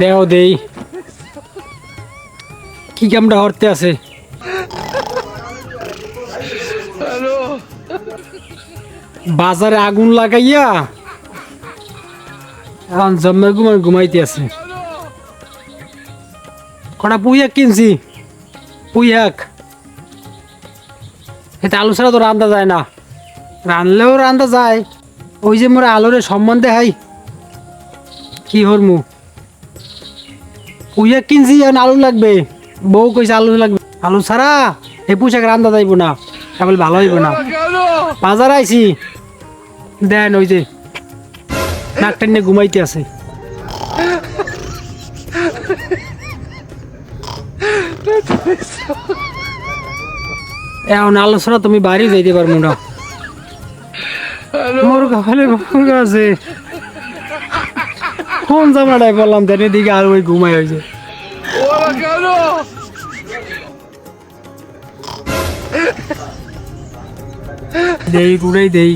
দেও দেই। কি কামটা হরতে আছে? বাজারে আগুন লাগাইয়া এখন জম্মের ঘুমার ঘুমাইতে আছে। কটা পুইয়াক কিনছি? পুইয়াক এতে আলু ছাড়া তো রান্দা যায় না। রানলেও রান্দা যায়। ওই যে মোরা আলুরে সম্মান দেখাই। কি হরমু? পুঁইয়াক কিনছি, এখন আলু লাগবে। বউ কইছে আলু লাগবে। আলু ছাড়া এই পোশাক রান্দা যাইব না। কেবল ভালো হইব না। বাজার আইছি। দেন ওই যে নাক টেনে ঘুমাইতে আছে। এখন আলোচনা তুমি বাড়ি যাইতে পারব না। গাফালে মুরগা আছে। কোন জামাটাই বললাম তেনে দিকে আর ওই ঘুমাই হয়েছে দেই কুড়াই দেই।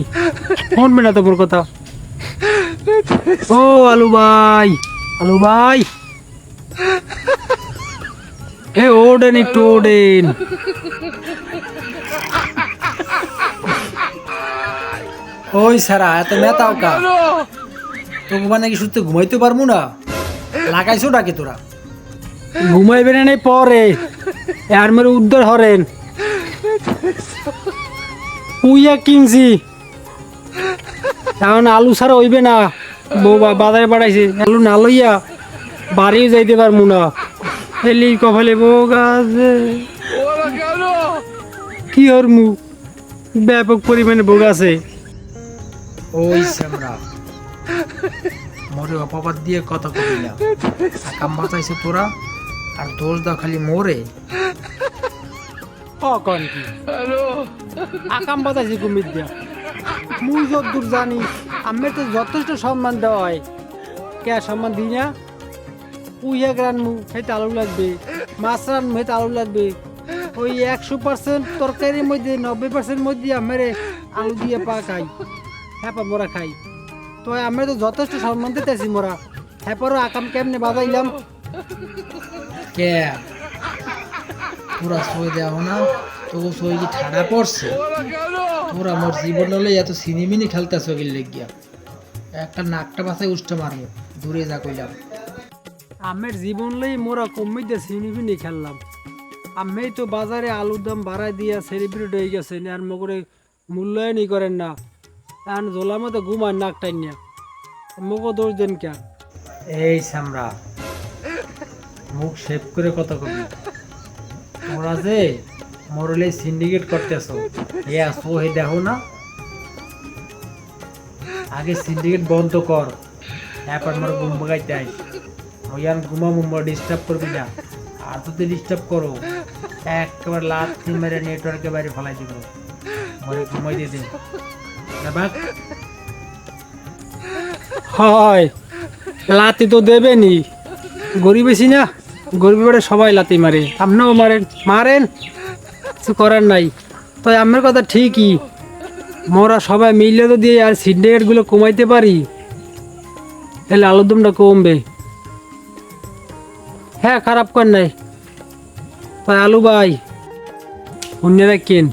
শুনবে না তোমার কথা? ও, আলু ভাই। আলু ভাই। এ, ওডেন একটু, ওডেন। ওই সারা এত মেতাও কা। তোকে মানে কি শুতে ঘুমাইতে পারব না? লাগাইছো ডাকে তোরা? ঘুমাইবে না নাই পরে। আর মেরে উদ্ধার হরেন। পুইয়া কিনছি। এখন আলু ছাড়া হইবে না। বউ বা- বাজারে বাড়াইছে আলু না লইয়া বাড়িও যাইতে পারব না। এলি কপালে বউ গাছে কি ওর মু ব্যাপক পরিমাণে বোগ আছে। ওই স্যামরা মোরে অপবাদ দিয়ে কথা কবিলা আকাম বাঁচাইছে তোরা আর দোষ দাও খালি মোরে। কন কি? আকাম বাঁচাইছে কুমির দিয়া। মুই যদ্দূর জানি আমি তো যথেষ্ট সম্মান দেওয়া হয়। কে সম্মান দিই না? পুইয়া রানমু সেটা আলু লাগবে। মাছ রানমু সেটা আলু লাগবে। ওই একশো পার্সেন্ট তরকারির মধ্যে নব্বই পার্সেন্ট মধ্যে আমরা আলু দিয়ে পা খাই হ্যাপা মোরা খাই। তো আমরা তো যথেষ্ট সম্মান দিতেছি মোরা। হ্যাপারও আকাম কেমনে বাজাইলাম? কে? তোরা সই দেও না তো সই কি ঠাডা পড়ছে? তোরা মোর জীবন হলে এত সিনেমিনি খেলতেছ গেলে গিয়া একটা নাকটা বাসায় উষ্টা মারবো দূরে যা কইলাম। আমের জীবন লই মোরা কমিতে সিনেমিনি খেললাম। আমি তো বাজারে আলুর দাম বাড়াই দিয়া সেলিব্রিটি হয়ে গেছে আর মগরে মূল্যায়নই করেন না। এখন জোলা মতো ঘুমান নাক টাইনিয়া মুখও দোষ দেন কে? এই সামরা, মুখ শেভ করে কথা কবি। তোরা যে মরলে সিন্ডিকেট করতেছ, এ আসো হে দেখো না। আগে সিন্ডিকেট বন্ধ কর এরপর মোর ঘুম বাগাইতে আইস ওয়ান ঘুমাবো মোর ডিস্টার্ব করবি না। আর যদি ডিস্টার্ব করো, একেবারে লাথি মেরে নেটওয়ার্কে বাইরে ফেলাই দিব। মরে ঘুমাই দিয়ে দিন হয়, লাতি তো দেবেনি। গরিব বেশি না? গরিব বেড়ে সবাই লাতি মারে। আপনিও মারেন। মারেন? কিছু করার নাই। তো আমার কথা ঠিকই। মোরা সবাই মিলে তো দিয়ে আর সিন্ডিকেটগুলো কমাইতে পারি, তাহলে আলুর দামটা কমবে। হ্যাঁ খারাপ কর নাই। ভাই আলু ভাই অন্য রাখেন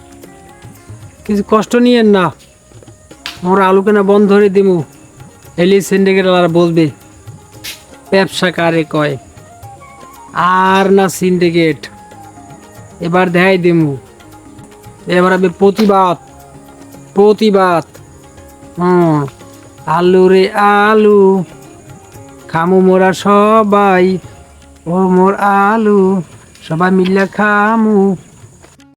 কিছু কষ্ট নিয়েন না। মোরা আলু কেনা বন্ধ করে দিমু। এলি সিন্ডিকেট আর বলবে, ব্যবসা কারে কয়? আর না সিন্ডিকেট। এবার দেখাই দিমু। এবার হবে প্রতিবাদ প্রতিবাদ। হুম আলু রে আলু, খামু মোরা সবাই। ও মোর আলু, সবাই মিলে খামু।